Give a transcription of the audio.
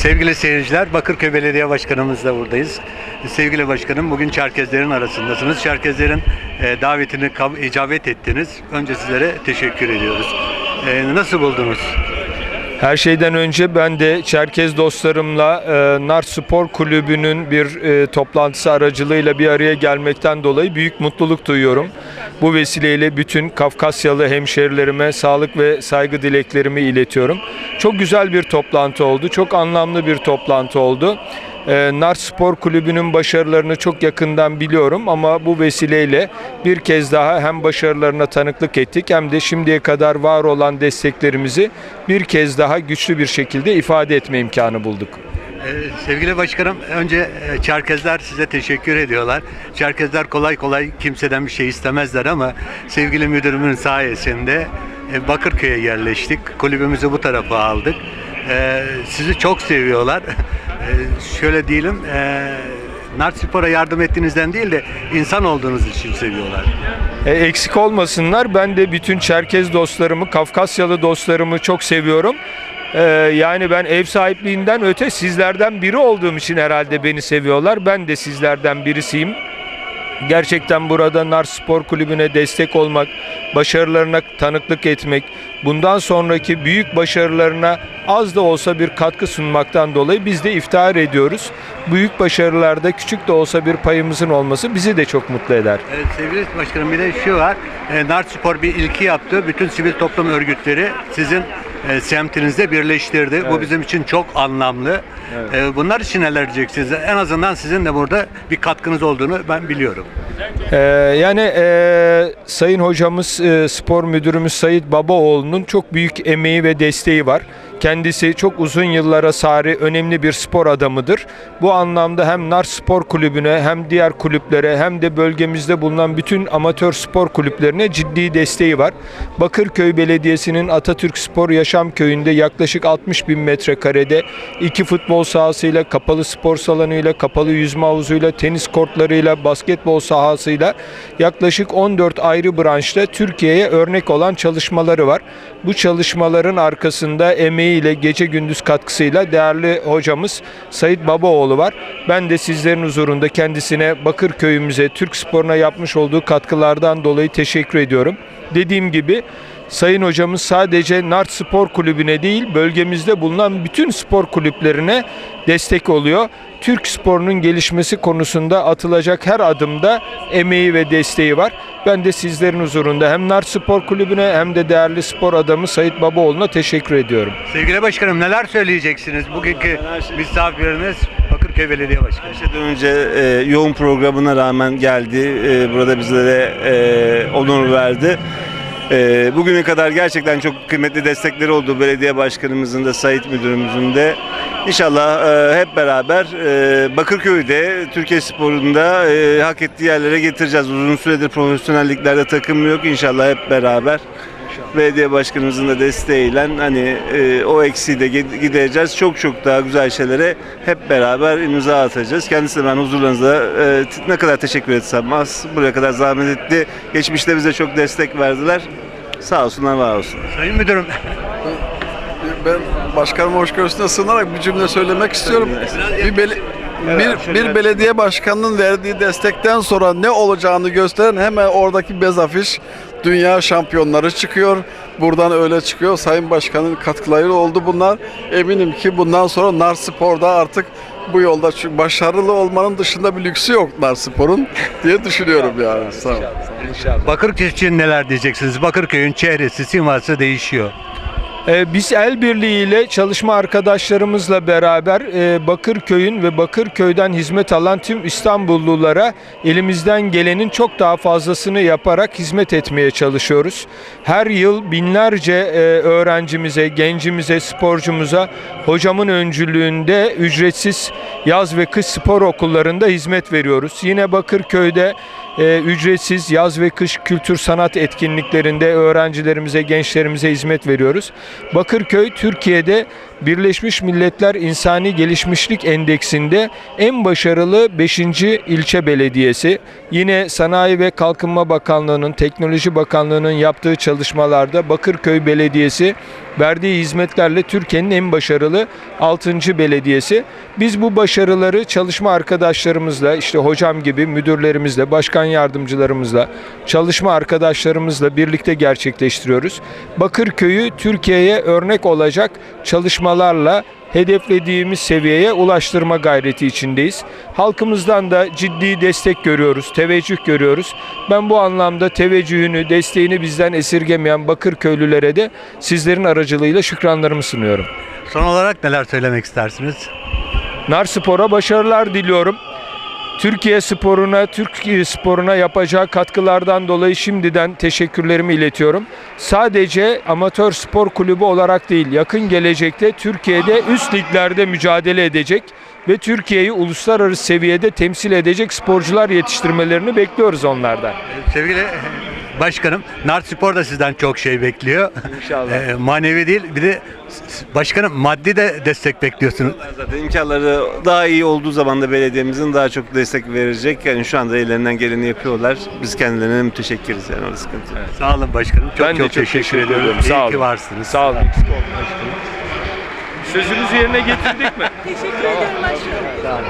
Sevgili seyirciler, Bakırköy Belediye Başkanımızla buradayız. Sevgili başkanım, bugün Çerkezlerin arasındasınız. Çerkezlerin e, davetini icabet ettiniz. Önce sizlere teşekkür ediyoruz. E, nasıl buldunuz? Her şeyden önce ben de Çerkez dostlarımla e, Nar Spor Kulübü'nün bir toplantısı aracılığıyla bir araya gelmekten dolayı büyük mutluluk duyuyorum. Bu vesileyle bütün Kafkasyalı hemşerilerime sağlık ve saygı dileklerimi iletiyorum. Çok güzel bir toplantı oldu, çok anlamlı bir toplantı oldu. E, Nar Spor Kulübü'nün başarılarını çok yakından biliyorum ama bu vesileyle bir kez daha hem başarılarına tanıklık ettik hem de şimdiye kadar var olan desteklerimizi bir kez daha güçlü bir şekilde ifade etme imkanı bulduk. E, sevgili başkanım, önce e, Çerkezler size teşekkür ediyorlar. Çerkezler kolay kolay kimseden bir şey istemezler ama sevgili müdürümün sayesinde e, Bakırköy'e yerleştik. Kulübümüzü bu tarafa aldık. E, sizi çok seviyorlar. E, şöyle diyelim, e, Nart Spor'a yardım ettiğinizden değil de insan olduğunuz için seviyorlar. E, eksik olmasınlar. Ben de bütün Çerkez dostlarımı, Kafkasyalı dostlarımı çok seviyorum. E, yani ben ev sahipliğinden öte sizlerden biri olduğum için herhalde beni seviyorlar. Ben de sizlerden birisiyim. Gerçekten burada Nar Spor Kulübü'ne destek olmak, başarılarına tanıklık etmek, bundan sonraki büyük başarılarına az da olsa bir katkı sunmaktan dolayı biz de iftihar ediyoruz. Büyük başarılarda küçük de olsa bir payımızın olması bizi de çok mutlu eder. Evet, sevgili başkanım bir de şu var. E, Nart Spor bir ilki yaptı. Bütün sivil toplum örgütleri sizin e, semtinizde birleştirdi. Bu bizim için çok anlamlı. E, bunlar için neler diyeceksiniz? En azından sizin de burada bir katkınız olduğunu ben biliyorum. Ee, yani e, Sayın Hocamız, e, spor müdürümüz Sayit Babaoğlu'nun çok büyük emeği ve desteği var. Kendisi çok uzun yıllara sari önemli bir spor adamıdır. Bu anlamda hem Nar Spor Kulübü'ne hem diğer kulüplere hem de bölgemizde bulunan bütün amatör spor kulüplerine ciddi desteği var. Bakırköy Belediyesi'nin Atatürk Spor Yaşam Köyü'nde yaklaşık 60 bin metrekarede iki futbol sahasıyla, kapalı spor salonuyla, kapalı yüzme havuzuyla, tenis kortlarıyla, basketbol sahasıyla yaklaşık 14 ayrı branşta Türkiye'ye örnek olan çalışmaları var. Bu çalışmaların arkasında emeğiyle, gece gündüz katkısıyla değerli hocamız Sayit Babaoğlu var. Ben de sizlerin huzurunda kendisine Bakırköy'ümüze, Türk sporuna yapmış olduğu katkılardan dolayı teşekkür ediyorum. Dediğim gibi Sayın hocamız sadece Nart Spor Kulübü'ne değil bölgemizde bulunan bütün spor kulüplerine destek oluyor. Türk sporunun gelişmesi konusunda atılacak her adımda emeği ve desteği var. Ben de sizlerin huzurunda hem Nart Spor Kulübü'ne hem de değerli spor adamı Sayit Babaoğlu'na teşekkür ediyorum. Sevgili başkanım neler söyleyeceksiniz? Bugünkü misafiriniz Bakırköy Belediye Başkanı. Her şeyden önce e, yoğun programına rağmen geldi. E, burada bizlere e, onur verdi. E, bugüne kadar gerçekten çok kıymetli destekleri oldu belediye başkanımızın da Sayit müdürümüzün de. İnşallah e, hep beraber e, Bakırköy'de Türkiye sporunda e, hak ettiği yerlere getireceğiz. Uzun süredir profesyonelliklerde takım yok. İnşallah hep beraber belediye başkanımızın da desteğiyle hani e, o eksiği de gid- gidereceğiz. Çok çok daha güzel şeylere hep beraber imza atacağız. Kendisine ben huzurlarınızda e, ne kadar teşekkür etsem az. Buraya kadar zahmet etti. Geçmişte bize çok destek verdiler. Sağ olsunlar, var olsunlar. Sayın Müdürüm Ben başkanım hoşgörüsüne sığınarak bir cümle söylemek istiyorum. Bir, bele- bir, bir belediye başkanının verdiği destekten sonra ne olacağını gösteren hemen oradaki bez afiş dünya şampiyonları çıkıyor. Buradan öyle çıkıyor. Sayın Başkan'ın katkıları oldu bunlar. Eminim ki bundan sonra Nar Spor'da artık bu yolda çünkü başarılı olmanın dışında bir lüksü yok Nar Spor'un diye düşünüyorum yani. Sağ olun. Bakırköy için neler diyeceksiniz? Bakırköy'ün çehresi, siması değişiyor. Ee, Biz el birliğiyle çalışma arkadaşlarımızla beraber e, Bakırköy'ün ve Bakırköy'den hizmet alan tüm İstanbullulara elimizden gelenin çok daha fazlasını yaparak hizmet etmeye çalışıyoruz. Her yıl binlerce e, öğrencimize, gencimize, sporcumuza hocamın öncülüğünde ücretsiz yaz ve kış spor okullarında hizmet veriyoruz. Yine Bakırköy'de e, ücretsiz yaz ve kış kültür sanat etkinliklerinde öğrencilerimize, gençlerimize hizmet veriyoruz. Bakırköy Türkiye'de Birleşmiş Milletler İnsani Gelişmişlik Endeksinde en başarılı 5. ilçe belediyesi. Yine Sanayi ve Kalkınma Bakanlığı'nın, Teknoloji Bakanlığı'nın yaptığı çalışmalarda Bakırköy Belediyesi verdiği hizmetlerle Türkiye'nin en başarılı 6. belediyesi. Biz bu başarıları çalışma arkadaşlarımızla, işte hocam gibi müdürlerimizle, başkan yardımcılarımızla, çalışma arkadaşlarımızla birlikte gerçekleştiriyoruz. Bakırköy'ü Türkiye'ye örnek olacak çalışmalarla hedeflediğimiz seviyeye ulaştırma gayreti içindeyiz. Halkımızdan da ciddi destek görüyoruz, teveccüh görüyoruz. Ben bu anlamda teveccühünü, desteğini bizden esirgemeyen Bakırköylülere de sizlerin aracılığıyla şükranlarımı sunuyorum. Son olarak neler söylemek istersiniz? Nar Spor'a başarılar diliyorum. Türkiye sporuna, Türkiye sporuna yapacağı katkılardan dolayı şimdiden teşekkürlerimi iletiyorum. Sadece amatör spor kulübü olarak değil, yakın gelecekte Türkiye'de üst liglerde mücadele edecek ve Türkiye'yi uluslararası seviyede temsil edecek sporcular yetiştirmelerini bekliyoruz onlardan. Sevgili başkanım, Nart Spor da sizden çok şey bekliyor. İnşallah. Ee, manevi değil, bir de başkanım maddi de destek bekliyorsunuz. Zaten imkanları daha iyi olduğu zaman da belediyemizin daha çok destek verecek. Yani şu anda ellerinden geleni yapıyorlar. Biz kendilerine müteşekkiriz yani orada sıkıntı yok. Sağ olun başkanım. Çok ben de çok, teşekkür, ediyorum. Sağ İyi olun. ki varsınız. Sağ olun. Eksik olmayın başkanım. Sözünüzü yerine getirdik mi? Teşekkür ederim başkanım.